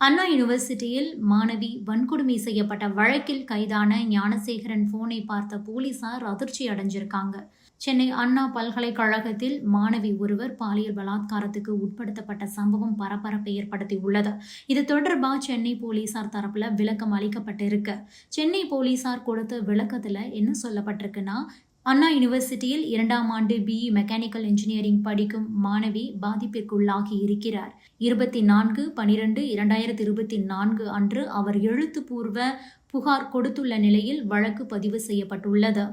அண்ணா யூனிவர்சிட்டியில் மாணவி வன்கொடுமை செய்யப்பட்ட வழக்கில் கைதான ஞானசேகரன் போனை பார்த்த போலீசார் அதிர்ச்சி அடைஞ்சிருக்காங்க. சென்னை அண்ணா பல்கலைக்கழகத்தில் மாணவி ஒருவர் பாலியல் பலாத்காரத்துக்கு உட்படுத்தப்பட்ட சம்பவம் பரபரப்பை ஏற்படுத்தி உள்ளது இது தொடர்பாக சென்னை போலீசார் தரப்புல விளக்கம் அளிக்கப்பட்டிருக்கு. சென்னை போலீசார் கொடுத்த விளக்கத்துல என்ன சொல்லப்பட்டிருக்குன்னா அண்ணா யூனிவர்சிட்டியில் இரண்டாம் ஆண்டு பிஇ மெக்கானிக்கல் இன்ஜினியரிங் படிக்கும் மாணவி பாதிப்பிற்குள்ளாகி இருக்கிறார். இருபத்தி நான்கு பனிரெண்டு இரண்டாயிரத்தி இருபத்தி நான்கு அன்று அவர் எழுத்துப்பூர்வ புகார் கொடுத்துள்ள நிலையில் வழக்கு பதிவு செய்யப்பட்டுள்ளது.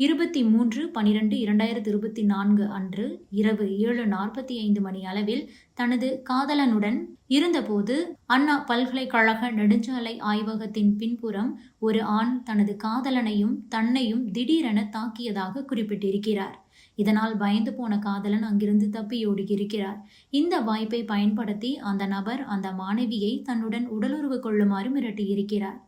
இருபத்தி மூன்று பனிரெண்டு இரண்டாயிரத்தி இருபத்தி நான்கு அன்று இரவு ஏழு நாற்பத்தி ஐந்து மணி அளவில் தனது காதலனுடன் இருந்தபோது அண்ணா பல்கலைக்கழக நெடுஞ்சாலை ஆய்வகத்தின் பின்புறம் ஒரு ஆண் தனது காதலனையும் தன்னையும் திடீரென தாக்கியதாக குறிப்பிட்டிருக்கிறார். இதனால் பயந்து போன காதலன் அங்கிருந்து தப்பியோடி இருக்கிறார் இந்த வாய்ப்பை பயன்படுத்தி அந்த நபர் அந்த மாணவியை தன்னுடன் உடலுறவு கொள்ளுமாறு மிரட்டியிருக்கிறார்.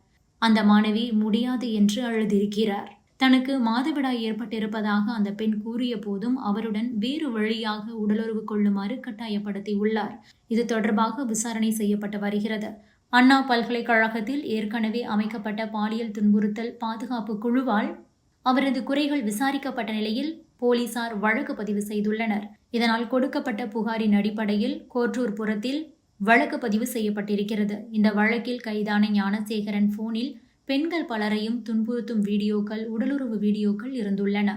அந்த மாணவி முடியாது என்று அழுதிருக்கிறார் தனக்கு மாதவிடாய் ஏற்பட்டிருப்பதாக அந்த பெண் கூறிய போதும் அவருடன் வேறு வழியாக உடலுறவு கொள்ளுமாறு கட்டாயப்படுத்தி உள்ளார். இது தொடர்பாக விசாரணை செய்யப்பட்டு வருகிறது. அண்ணா பல்கலைக்கழகத்தில் ஏற்கனவே அமைக்கப்பட்ட பாலியல் துன்புறுத்தல் பாதுகாப்பு குழுவால் அவரது குறைகள் விசாரிக்கப்பட்ட நிலையில் போலீசார் வழக்கு பதிவு செய்துள்ளனர். இதனால் கொடுக்கப்பட்ட புகாரின் அடிப்படையில் கோற்றூர் புறத்தில் வழக்கு பதிவு செய்யப்பட்டிருக்கிறது. இந்த வழக்கில் கைதான ஞானசேகரன் போனில் பெண்கள் பலரையும் துன்புறுத்தும் வீடியோக்கள் உடலுறவு வீடியோக்கள் இருந்துள்ளன.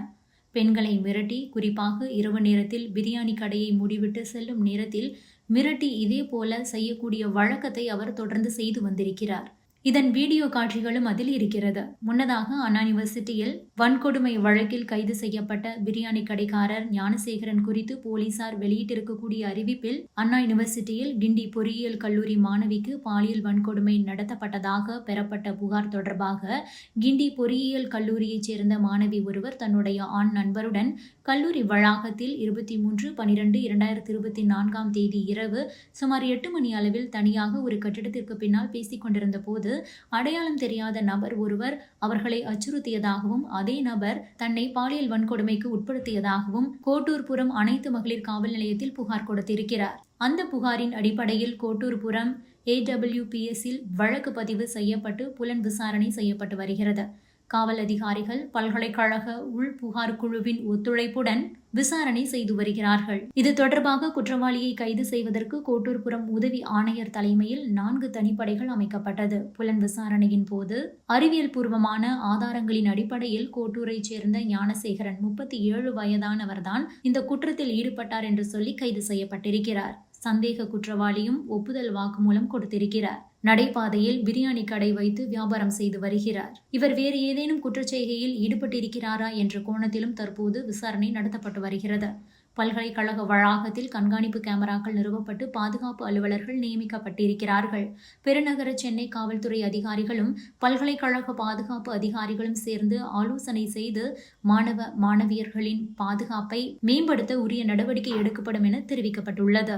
பெண்களை மிரட்டி குறிப்பாக இரவு நேரத்தில் பிரியாணி கடையை மூடிவிட்டு செல்லும் நேரத்தில் மிரட்டி இதே போல செய்யக்கூடிய வழக்கத்தை அவர் தொடர்ந்து செய்து வந்திருக்கிறார். இதன் வீடியோ காட்சிகளும் அதில் இருக்கிறது. முன்னதாக அண்ணா யூனிவர்சிட்டியில் வன்கொடுமை வழக்கில் கைது செய்யப்பட்ட பிரியாணி கடைக்காரர் ஞானசேகரன் குறித்து போலீசார் வெளியிட்டிருக்கக்கூடிய அறிவிப்பில் அண்ணா யூனிவர்சிட்டியில் கிண்டி பொறியியல் கல்லூரி மாணவிக்கு பாலியல் வன்கொடுமை நடத்தப்பட்டதாக பெறப்பட்ட புகார் தொடர்பாக கிண்டி பொறியியல் கல்லூரியைச் சேர்ந்த மாணவி ஒருவர் தன்னுடைய ஆண் நண்பருடன் கல்லூரி வளாகத்தில் இருபத்தி மூன்று பனிரெண்டு இரண்டாயிரத்தி இருபத்தி நான்காம் தேதி இரவு சுமார் எட்டு மணி அளவில் தனியாக ஒரு கட்டிடத்திற்கு பின்னால் பேசிக் கொண்டிருந்த போது அடையாளம் தெரியாத நபர் ஒருவர் அவர்களை அச்சுறுத்தியதாகவும் அதே நபர் தன்னை பாலியல் வன்கொடுமைக்கு உட்படுத்தியதாகவும் கோட்டூர்புரம் அனைத்து மகளிர் காவல் நிலையத்தில் புகார் கொடுத்திருக்கிறார். அந்த புகாரின் அடிப்படையில் கோட்டூர்புரம் ஏடபிள்யூபிஎஸ்ஸில் வழக்கு பதிவு செய்யப்பட்டு புலன் விசாரணை செய்யப்பட்டு வருகிறது. காவல் அதிகாரிகள் பல்கலைக்கழக உள் புகார் குழுவின் ஒத்துழைப்புடன் விசாரணை செய்து வருகிறார்கள். இது தொடர்பாக குற்றவாளியை கைது செய்வதற்கு கோட்டூர்புரம் உதவி ஆணையர் தலைமையில் நான்கு தனிப்படைகள் அமைக்கப்பட்டது. புலன் விசாரணையின் போது அறிவியல் பூர்வமான ஆதாரங்களின் அடிப்படையில் கோட்டூரைச் சேர்ந்த ஞானசேகரன் முப்பத்தி ஏழு வயதானவர்தான் இந்த குற்றத்தில் ஈடுபட்டார் என்று சொல்லி கைது செய்யப்பட்டிருக்கிறார். சந்தேக குற்றவாளியும் ஒப்புதல் வாக்குமூலம் கொடுத்திருக்கிறார். நடைபாதையில் பிரியாணி கடை வைத்து வியாபாரம் செய்து வருகிறார். இவர் வேறு ஏதேனும் குற்றச்செய்கையில் ஈடுபட்டிருக்கிறாரா என்ற கோணத்திலும் தற்போது விசாரணை நடத்தப்பட்டு வருகிறது. பல்கலைக்கழக வளாகத்தில் கண்காணிப்பு கேமராக்கள் நிறுவப்பட்டு பாதுகாப்பு அலுவலர்கள் நியமிக்கப்பட்டிருக்கிறார்கள். பெருநகர சென்னை காவல்துறை அதிகாரிகளும் பல்கலைக்கழக பாதுகாப்பு அதிகாரிகளும் சேர்ந்து ஆலோசனை செய்து மாணவ மாணவியர்களின் பாதுகாப்பை மேம்படுத்த உரிய நடவடிக்கை எடுக்கப்படும் என தெரிவிக்கப்பட்டுள்ளது.